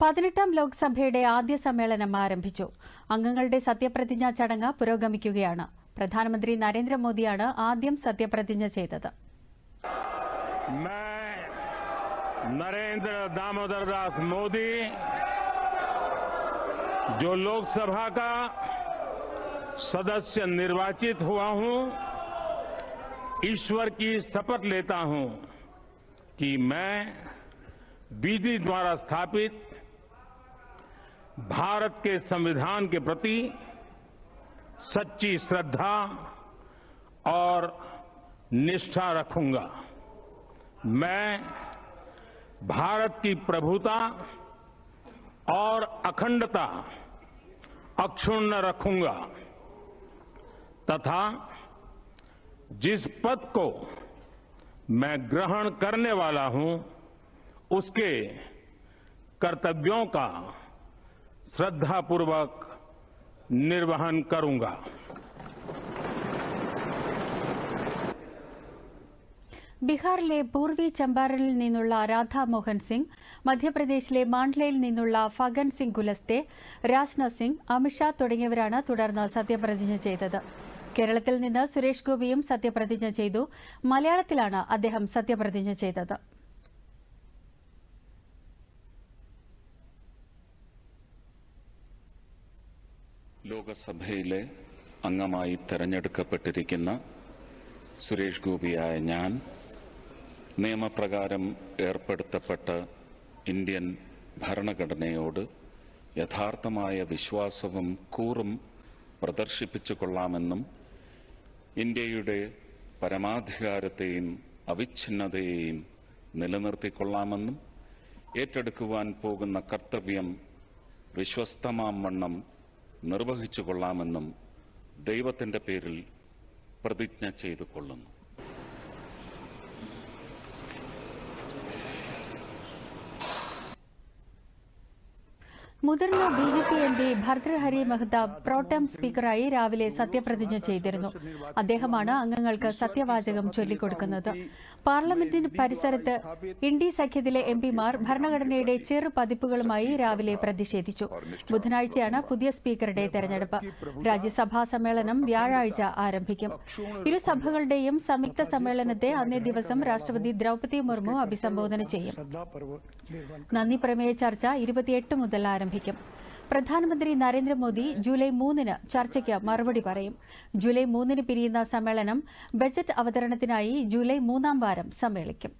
പതിനെട്ടാം ലോക്സഭയുടെ ആദ്യ സമ്മേളനം ആരംഭിച്ചു അംഗങ്ങളുടെ സത്യപ്രതിജ്ഞാ ചടങ്ങ് പുരോഗമിക്കുകയാണ് പ്രധാനമന്ത്രി നരേന്ദ്രമോദിയാണ് ആദ്യം സത്യപ്രതിജ്ഞ ചെയ്തത് मैं नरेंद्र दामोदर दास मोदी जो लोकसभा का सदस्य निर्वाचित हुआ हूं ईश्वर की शपथ लेता हूं कि मैं विधि द्वारा स्थापित भारत के संविधान के प्रति सच्ची श्रद्धा और निष्ठा रखूँगा। मैं भारत की प्रभुता और अखंडता अक्षुण्ण रखूँगा तथा जिस पद को मैं ग्रहण करने वाला हूँ, उसके कर्तव्यों का श्रद्धापूर्वक निर्वहन करूंगा ബീഹാറിലെ പൂർവി ചമ്പാരനിൽ നിന്നുള്ള രാധാ മോഹൻ സിംഗ് മധ്യപ്രദേശിലെ മാണ്ഡ്ലയിൽ നിന്നുള്ള ഫഗൻ സിംഗ് ഗുലസ്തെ രാജ്നാഥ് സിംഗ് അമിത്ഷാ തുടങ്ങിയവരാണ് തുടർന്ന് സത്യപ്രതിജ്ഞ ചെയ്തത് കേരളത്തിൽ നിന്ന് സുരേഷ് ഗോപിയും സത്യപ്രതിജ്ഞ ചെയ്തു മലയാളത്തിലാണ് അദ്ദേഹം സത്യപ്രതിജ്ഞ ചെയ്തത് ലോകസഭയിലെ അംഗമായി തെരഞ്ഞെടുക്കപ്പെട്ടിരിക്കുന്ന സുരേഷ് ഗോപിയായ ഞാൻ നിയമപ്രകാരം ഏർപ്പെടുത്തപ്പെട്ട ഇന്ത്യൻ ഭരണഘടനയോട് യഥാർത്ഥമായ വിശ്വാസവും കൂറും പ്രദർശിപ്പിച്ചു കൊള്ളാമെന്നും ഇന്ത്യയുടെ പരമാധികാരത്തെയും അവിഛിന്നതയെയും നിലനിർത്തിക്കൊള്ളാമെന്നും ഏറ്റെടുക്കുവാൻ പോകുന്ന കർത്തവ്യം വിശ്വസ്തമാം വണ്ണം നിർവഹിച്ചു കൊള്ളാമെന്നും ദൈവത്തിന്റെ പേരിൽ പ്രതിജ്ഞ ചെയ്തു കൊള്ളുന്നു മുതിർന്ന B J P M P Bhartruhari Mahtab pro tem സ്പീക്കറായി രാവിലെ സത്യപ്രതിജ്ഞ ചെയ്തിരുന്നു. അദ്ദേഹമാണ് അംഗങ്ങൾക്ക് സത്യവാചകം ചൊല്ലിക്കൊടുക്കുന്നത്. പാർലമെന്റിന് പരിസരത്ത് ഇൻഡി സഖ്യത്തിലെ എം പിമാർ ഭരണഘടനയുടെ ചെറു പതിപ്പുകളുമായി രാവിലെ പ്രതിഷേധിച്ചു. ബുധനാഴ്ചയാണ് പുതിയ സ്പീക്കറുടെ തെരഞ്ഞെടുപ്പ്. രാജ്യസഭാ സമ്മേളനം വ്യാഴാഴ്ച ആരംഭിക്കും. ഇരുസഭകളുടെയും സംയുക്ത സമ്മേളനത്തെ അന്നേ ദിവസം രാഷ്ട്രപതി ദ്രൗപദി മുർമു അഭിസംബോധന ചെയ്യും. നന്ദി പ്രമേയ ചർച്ച ഇരുപത്തിയെട്ട് മുതൽ ആരംഭിക്കും. പ്രധാനമന്ത്രി നരേന്ദ്രമോദി ജൂലൈ മൂന്നിന് ചർച്ചയ്ക്ക് മറുപടി പറയും. ജൂലൈ മൂന്നിന് പിരിയുന്ന സമ്മേളനം ബജറ്റ് അവതരണത്തിനായി ജൂലൈ മൂന്നാം വാരം സമ്മേളിക്കും.